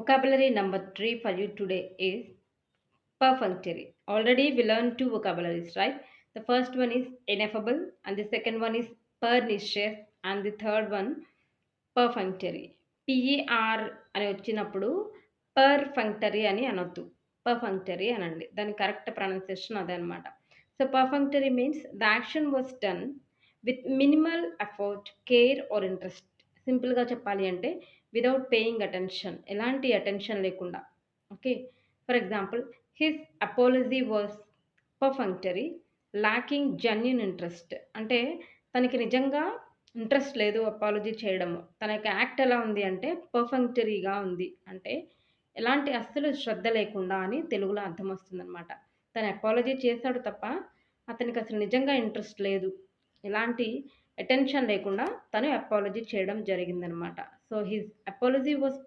Vocabulary number three for you today is perfunctory. Already we learned two vocabularies, right? The first one is ineffable, and the second one is pernicious, and the third one perfunctory. PER అని వచ్చినప్పుడు పర్ఫంక్టరీ అని అనొద్దు పర్ఫంక్టరీ అనండి దాని correct pronunciation అదే అనమాట so perfunctory means the action was done with minimal effort care or interest సింపుల్గా చెప్పాలి అంటే విదౌట్ పేయింగ్ అటెన్షన్ ఎలాంటి అటెన్షన్ లేకుండా. Okay for example his apology was perfunctory lacking genuine interest అంటే తనకి నిజంగా ఇంట్రెస్ట్ లేదు అపాలజీ చేయడము. తన యొక్క యాక్ట్ ఎలా ఉంది అంటే పర్ఫంక్టరీగా ఉంది. అంటే ఎలాంటి అస్సలు శ్రద్ధ లేకుండా అని తెలుగులో అర్థం వస్తుందన్నమాట. తను అపాలజీ చేశాడు తప్ప అతనికి అసలు నిజంగా ఇంట్రెస్ట్ లేదు. ఎలాంటి అటెన్షన్ లేకుండా తను అపాలజీ చేయడం జరిగిందనమాట. So his apology was